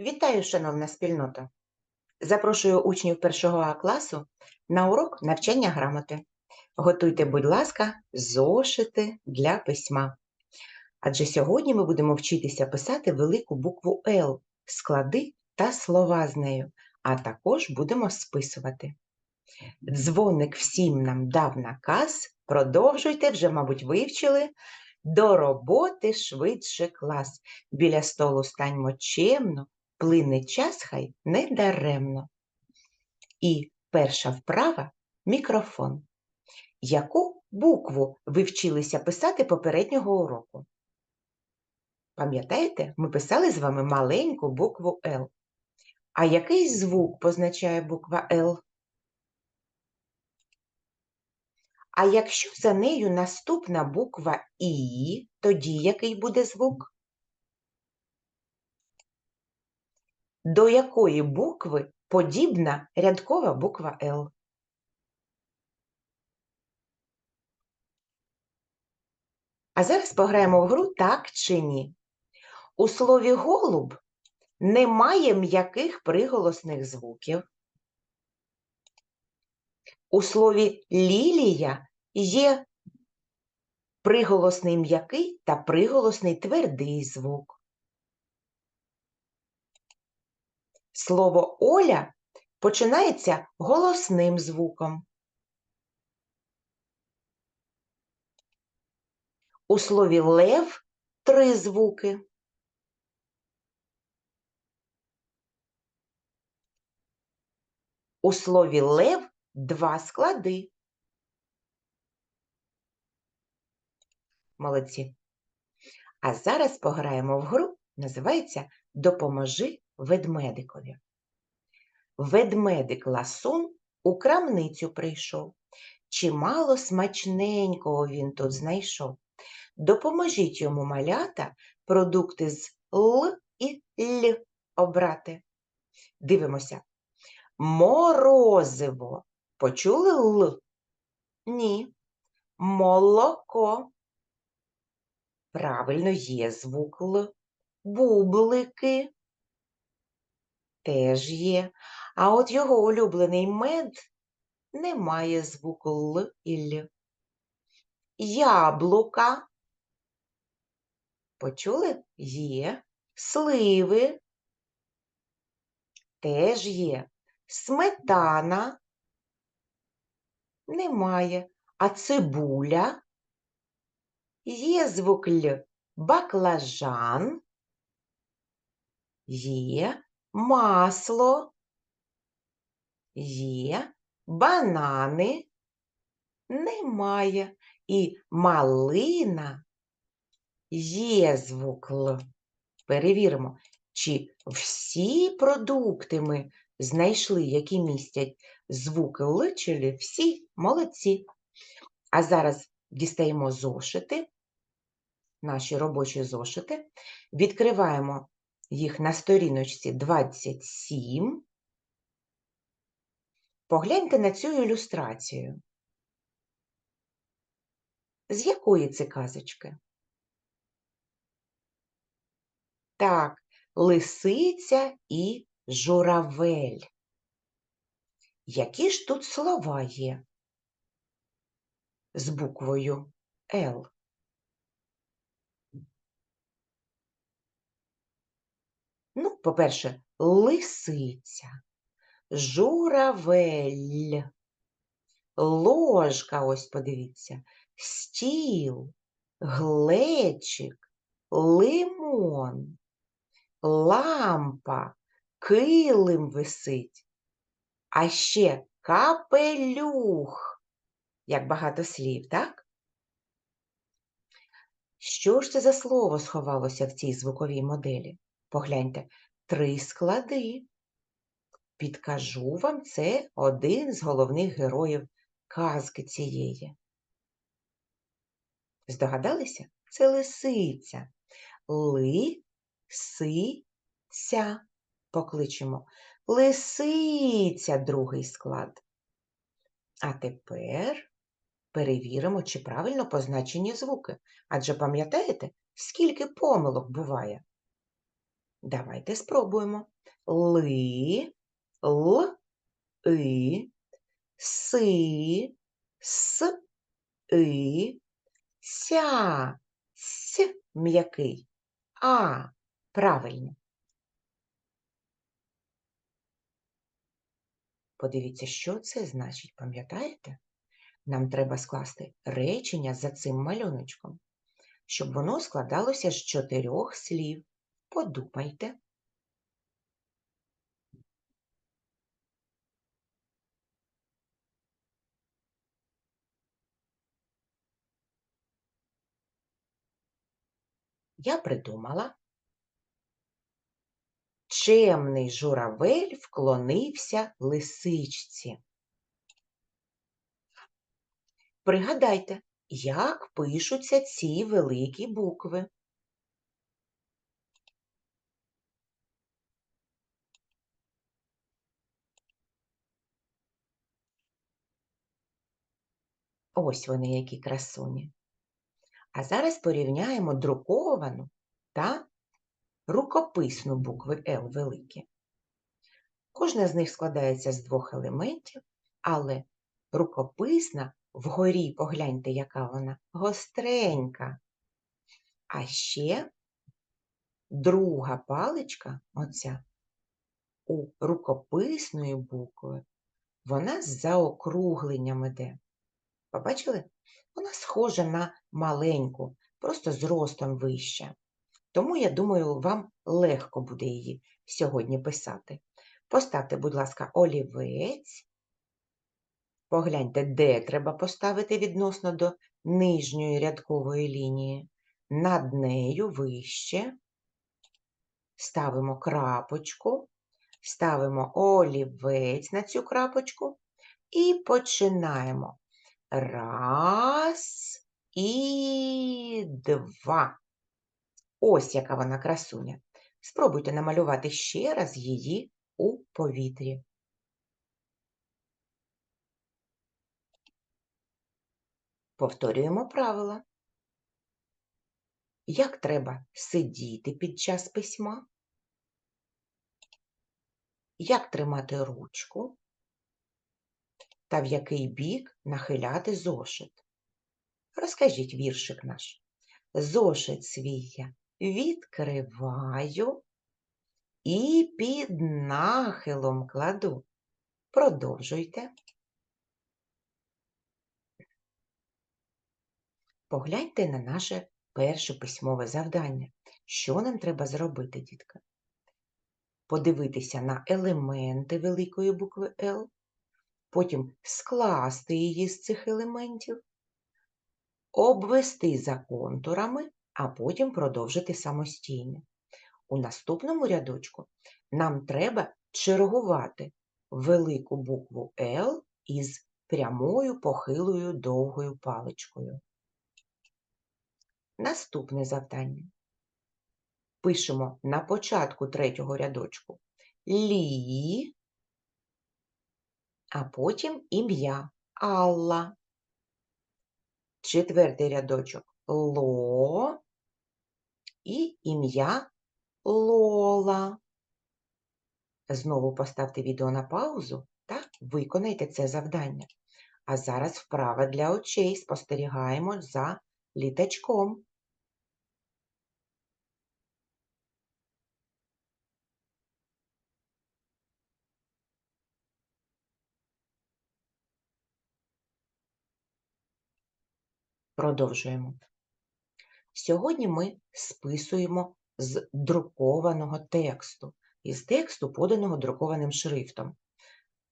Вітаю, шановна спільнота! Запрошую учнів першого А класу на урок навчання грамоти. Готуйте, будь ласка, зошити для письма. Адже сьогодні ми будемо вчитися писати велику букву Л, склади та слова з нею, а також будемо списувати. Дзвоник всім нам дав наказ. Продовжуйте, вже, мабуть, вивчили. До роботи швидше клас. Біля столу станьмо чемно, плине час хай не даремно. І перша вправа мікрофон. Яку букву ви вчилися писати попереднього уроку? Пам'ятаєте, ми писали з вами маленьку букву Л. А який звук позначає буква Л? А якщо за нею наступна буква І, тоді який буде звук? До якої букви подібна рядкова буква Л? А зараз пограємо в гру так чи ні. У слові голуб немає м'яких приголосних звуків. У слові лілія є приголосний м'який та приголосний твердий звук. Слово Оля починається голосним звуком. У слові лев три звуки. У слові лев два склади. Молодці. А зараз пограємо в гру, називається Допоможи ведмедикові. Ведмедик ласун у крамницю прийшов. Чимало смачненького він тут знайшов. Допоможіть йому малята продукти з Л і Л обрати. Дивимося. Морозиво. Почули Л? Ні. Молоко. Правильно, є звук Л. Бублики. Теж є. А от його улюблений мед не має звуку Л і Л. Яблука. Почули? Є. Сливи. Теж є. Сметана. Немає. А цибуля. Є звук Л. Баклажан. Є. Масло. Є. Банани. Немає. І малина. Є звук Л. Перевіримо, чи всі продукти ми знайшли, які містять звук Л, чи всі молодці. А зараз дістаємо зошити, наші робочі зошити, відкриваємо їх на сторіночці 27. Погляньте на цю ілюстрацію. З якої це казочки? Так, лисиця і журавель. Які ж тут слова є з буквою Л? Ну, по-перше, лисиця, журавель, ложка, ось подивіться, стіл, глечик, лимон, лампа, килим висить, а ще капелюх. Як багато слів, так? Що ж це за слово сховалося в цій звуковій моделі? Погляньте, три склади. Підкажу вам, це один з головних героїв казки цієї. Здогадалися? Це лисиця. Ли-си-ця. Покличемо. Лисиця другий склад. А тепер перевіримо, чи правильно позначені звуки. Адже пам'ятаєте, скільки помилок буває? Давайте спробуємо. Ли, л, и, си, с, и, ся, с м'який, а правильно. Подивіться, що це значить, пам'ятаєте? Нам треба скласти речення за цим малюночком, щоб воно складалося з чотирьох слів. Подумайте. Я придумала. Чемний журавель вклонився лисичці. Пригадайте, як пишуться ці великі букви. Ось вони, які красуні. А зараз порівняємо друковану та рукописну букви Л великі. Кожна з них складається з двох елементів, але рукописна вгорі, погляньте, яка вона гостренька. А ще друга паличка, оця, у рукописної букви, вона з заокругленням іде. Побачили? Вона схожа на маленьку, просто з ростом вища. Тому, я думаю, вам легко буде її сьогодні писати. Поставте, будь ласка, олівець. Погляньте, де треба поставити відносно до нижньої рядкової лінії. Над нею вище. Ставимо крапочку, ставимо олівець на цю крапочку і починаємо. Раз і два. Ось яка вона красуня. Спробуйте намалювати ще раз її у повітрі. Повторюємо правила. Як треба сидіти під час письма? Як тримати ручку? Та в який бік нахиляти зошит? Розкажіть віршик наш. Зошит свій я відкриваю і під нахилом кладу. Продовжуйте. Погляньте на наше перше письмове завдання. Що нам треба зробити, дітка? Подивитися на елементи великої букви Л, потім скласти її з цих елементів, обвести за контурами, а потім продовжити самостійно. У наступному рядочку нам треба чергувати велику букву Л із прямою похилою довгою паличкою. Наступне завдання. Пишемо на початку третього рядочку лі, а потім ім'я Алла. Четвертий рядочок ло і ім'я Лола. Знову поставте відео на паузу та виконайте це завдання. А зараз вправа для очей спостерігаємо за літачком. Продовжуємо. Сьогодні ми списуємо з друкованого тексту, із тексту, поданого друкованим шрифтом.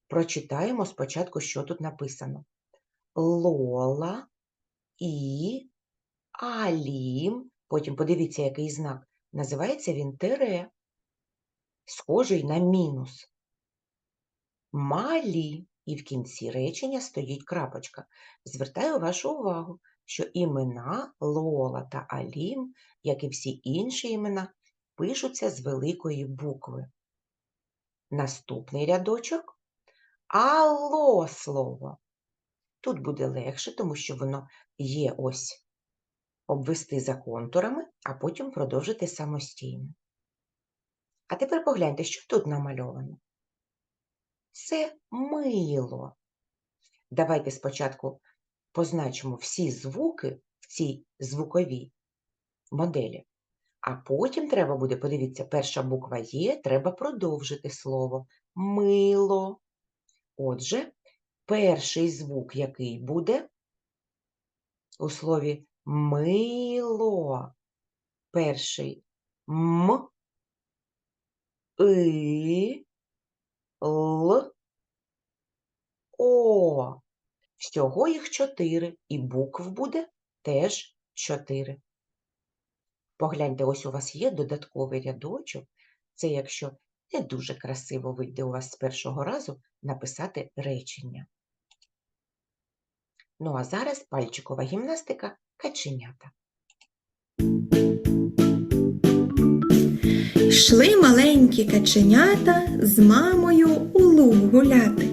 Прочитаємо спочатку, що тут написано. Лола і Алім, потім подивіться, який знак. Називається він тире, схожий на мінус. Малі, і в кінці речення стоїть крапочка. Звертаю вашу увагу, що імена Лола та Алім, як і всі інші імена, пишуться з великої букви. Наступний рядочок Алло слово. Тут буде легше, тому що воно є ось обвести за контурами, а потім продовжити самостійно. А тепер погляньте, що тут намальовано. Це мило. Давайте спочатку позначимо всі звуки в цій звуковій моделі. А потім треба буде, подивіться, перша буква є, треба продовжити слово мило. Отже, перший звук, який буде у слові мило. Перший м, и, л, о. Всього їх чотири, і букв буде теж чотири. Погляньте, ось у вас є додатковий рядочок. Це якщо не дуже красиво вийде у вас з першого разу написати речення. Ну а зараз пальчикова гімнастика каченята. Йшли маленькі каченята з мамою у луг гуляти.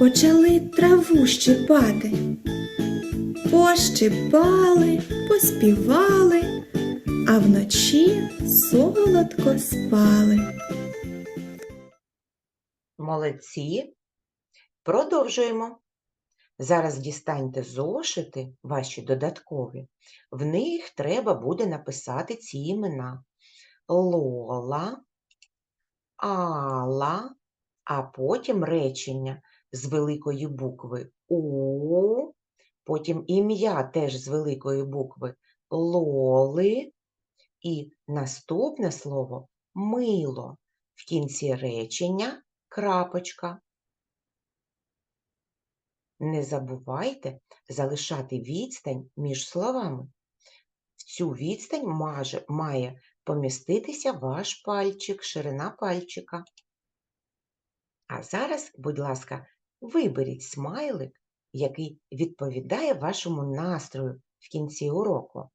почали траву щипати. Пощипали, поспівали, а вночі солодко спали. Молодці. Продовжуємо. Зараз дістаньте зошити, ваші додаткові. В них треба буде написати ці імена. Лола, Алла, а потім речення з великої букви У, потім ім'я теж з великої букви Лоли, і наступне слово мило. В кінці речення крапочка. Не забувайте залишати відстань між словами. В цю відстань маже, має поміститися ваш пальчик, ширина пальчика. А зараз, будь ласка, виберіть смайлик, який відповідає вашому настрою в кінці уроку.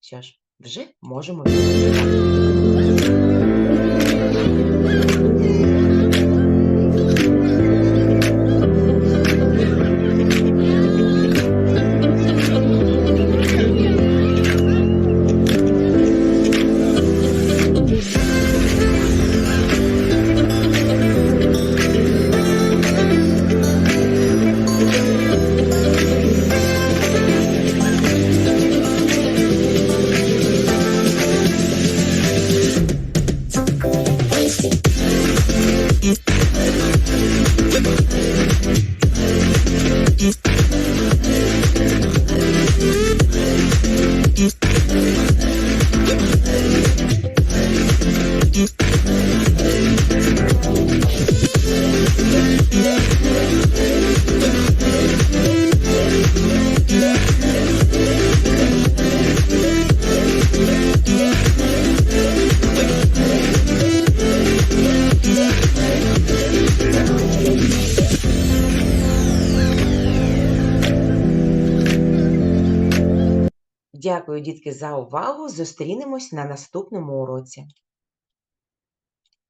Що ж, вже можемо відповідати. Дякую, дітки, за увагу. Зустрінемось на наступному уроці.